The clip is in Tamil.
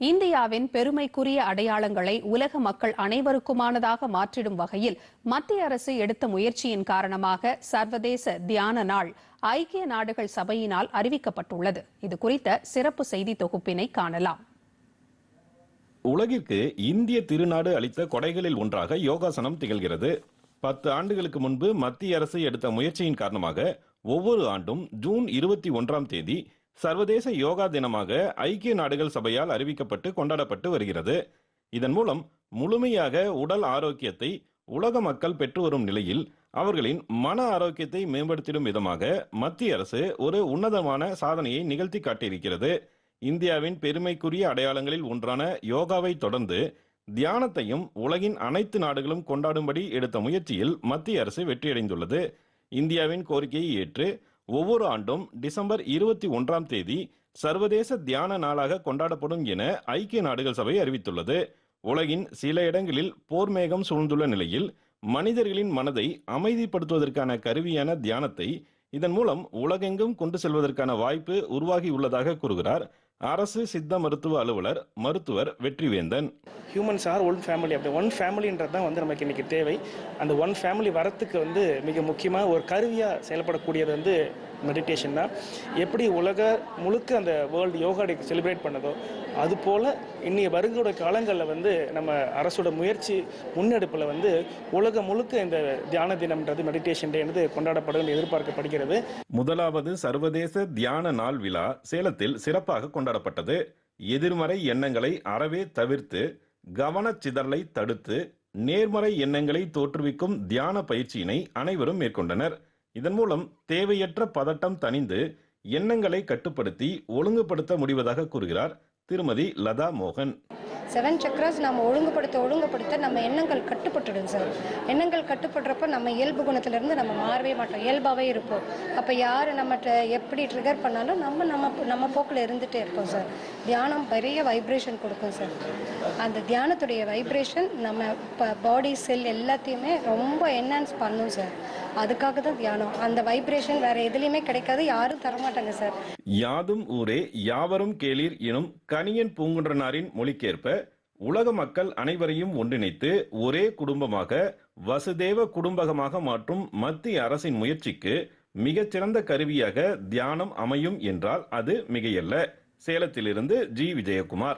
இந்தியாவின் பெருமைக்குரிய அடையாளங்களை உலக மக்கள் அனைவருக்குமானதாக மாற்றிடும் வகையில் மத்திய அரசு எடுத்த முயற்சியின் காரணமாக சர்வதேச தியான நாள் ஐக்கிய நாடுகள் சபையினால் அறிவிக்கப்பட்டுள்ளது. இது குறித்த சிறப்பு செய்தி தொகுப்பினை காணலாம். உலகிற்கு இந்திய திருநாடு அளித்த கொடைகளில் ஒன்றாக யோகாசனம் திகழ்கிறது. பத்து ஆண்டுகளுக்கு முன்பு மத்திய அரசு எடுத்த முயற்சியின் காரணமாக ஒவ்வொரு ஆண்டும் ஜூன் இருபத்தி ஒன்றாம் தேதி சர்வதேச யோகா தினமாக ஐக்கிய நாடுகள் சபையால் அறிவிக்கப்பட்டு கொண்டாடப்பட்டு வருகிறது. இதன் மூலம் முழுமையாக உடல் ஆரோக்கியத்தை உலக மக்கள் பெற்று வரும் நிலையில் அவர்களின் மன ஆரோக்கியத்தை மேம்படுத்திடும் விதமாக மத்திய அரசு ஒரு உன்னதமான சாதனையை நிகழ்த்தி காட்டியிருக்கிறது. இந்தியாவின் பெருமைக்குரிய அடையாளங்களில் ஒன்றான யோகாவை தொடர்ந்து தியானத்தையும் உலகின் அனைத்து நாடுகளும் கொண்டாடும்படி எடுத்த முயற்சியில் மத்திய அரசு வெற்றியடைந்துள்ளது. இந்தியாவின் கோரிக்கையை ஏற்று ஒவ்வொரு ஆண்டும் டிசம்பர் இருபத்தி ஒன்றாம் தேதி சர்வதேச தியான நாளாக கொண்டாடப்படும் என ஐக்கிய நாடுகள் சபை அறிவித்துள்ளது. உலகின் சில இடங்களில் போர் மேகம் சூழ்ந்துள்ள நிலையில் மனிதர்களின் மனதை அமைதிப்படுத்துவதற்கான கருவியான தியானத்தை இதன் மூலம் உலகெங்கும் கொண்டு செல்வதற்கான வாய்ப்பு உருவாகியுள்ளதாக கூறுகிறார் அரசு சித்த மருத்துவ அலுவலர் மருத்துவர் Vetrivendhan. Humans are one family அப்படி ஒன் ஃபேமிலின்றது தான் வந்து நமக்கு இன்றைக்கி தேவை. அந்த ஒன் ஃபேமிலி வரத்துக்கு வந்து மிக முக்கியமாக ஒரு கருவியாக செயல்படக்கூடியது வந்து மெடிடேஷன் தான். எப்படி உலக முழுக்க அந்த வேர்ல்டு யோகா டே செலிப்ரேட் பண்ணதோ அதுபோல் இன்னைய வருகோட காலங்களில் வந்து நம்ம அரசோட முயற்சி முன்னெடுப்பில் வந்து உலகம் முழுக்க இந்த தியான தினம்ன்றது மெடிடேஷன் டே வந்து கொண்டாடப்படும் எதிர்பார்க்கப்படுகிறது. முதலாவது சர்வதேச தியான நாள் விழா சேலத்தில் சிறப்பாக கொண்டாடப்பட்டது எதிர்மறை எண்ணங்களை அறவே தவிர்த்து கவனச்சிதறலை தடுத்து நேர்மறை எண்ணங்களை தோற்றுவிக்கும் தியான பயிற்சியினை அனைவரும் மேற்கொண்டனர். இதன் மூலம் தேவையற்ற பதட்டம் தணிந்து எண்ணங்களை கட்டுப்படுத்தி ஒழுங்குபடுத்த முடிவதாக கூறுகிறார் திருமதி லதா மோகன். செவன் சக்கராஸ் நம்ம ஒழுங்குபடுத்த ஒழுங்குபடுத்த நம்ம எண்ணங்கள் கட்டுப்பட்டுடும் சார். எண்ணங்கள் கட்டுப்படுறப்ப நம்ம இயல்பு குணத்திலிருந்து நம்ம மாறவே மாட்டோம். இயல்பாகவே இருப்போம். அப்போ யார் நம்மகிட்ட எப்படி ட்ரிகர் பண்ணாலும் நம்ம நம்ம நம்ம போக்கில் இருந்துகிட்டே இருப்போம் சார். தியானம் பெரிய வைப்ரேஷன் கொடுக்கும் சார். அந்த தியானத்துடைய வைப்ரேஷன் நம்ம இப்போ பாடி செல் எல்லாத்தையுமே ரொம்ப என்ஹான்ஸ் பண்ணும் சார். அதுக்காக தான் தியானம். அந்த வைப்ரேஷன் வேற எதுலேயுமே கிடைக்காது யாரும் தரமாட்டாங்க சார். யாதும் ஊரே யாவரும் கேளீர் எனும் கனியன் பூங்குன்றனாரின் மொழிக்கேற்ப உலக மக்கள் அனைவரையும் ஒன்றிணைத்து ஒரே குடும்பமாக வசுதேவ குடும்பகமாக மாற்றும் மத்திய அரசின் முயற்சிக்கு மிகச்சிறந்த கருவியாக தியானம் அமையும் என்றால் அது மிகையல்ல. சேலத்திலிருந்து ஜி. விஜயகுமார்.